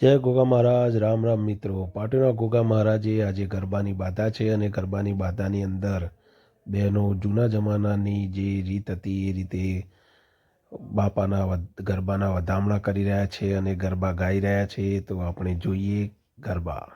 જય ગોગા મહારાજ, રામ રામ મિત્રો. પાટણના ગોગા મહારાજે આજે ગરબાની બાધા છે અને ગરબાની બાધાની અંદર બહેનો જૂના જમાનાની જે રીત હતી એ રીતે બાપાના ગરબાના વધામણા કરી રહ્યા છે અને ગરબા ગાઈ રહ્યા છે. તો આપણે જોઈએ ગરબા.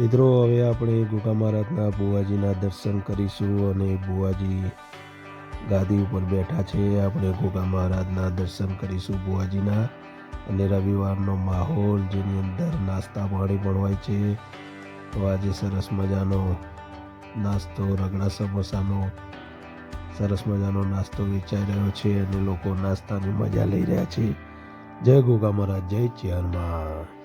મિત્રો, હવે આપણે ગોગા મહારાજના બુવાજીના દર્શન કરીશું અને બુવાજી ગાદી ઉપર બેઠા છે. આપણે ગોગા મહારાજના દર્શન કરીશું બુવાજીના અને રવિવારનો માહોલ જેની અંદર નાસ્તા પાણી પણ હોય છે. તો આજે સરસ મજાનો નાસ્તો, રગડા સમોસાનો સરસ મજાનો નાસ્તો વેચાઈ રહ્યો છે અને લોકો નાસ્તાની મજા લઈ રહ્યા છે. જય ગોગા મહારાજ, જય ચિયારમાં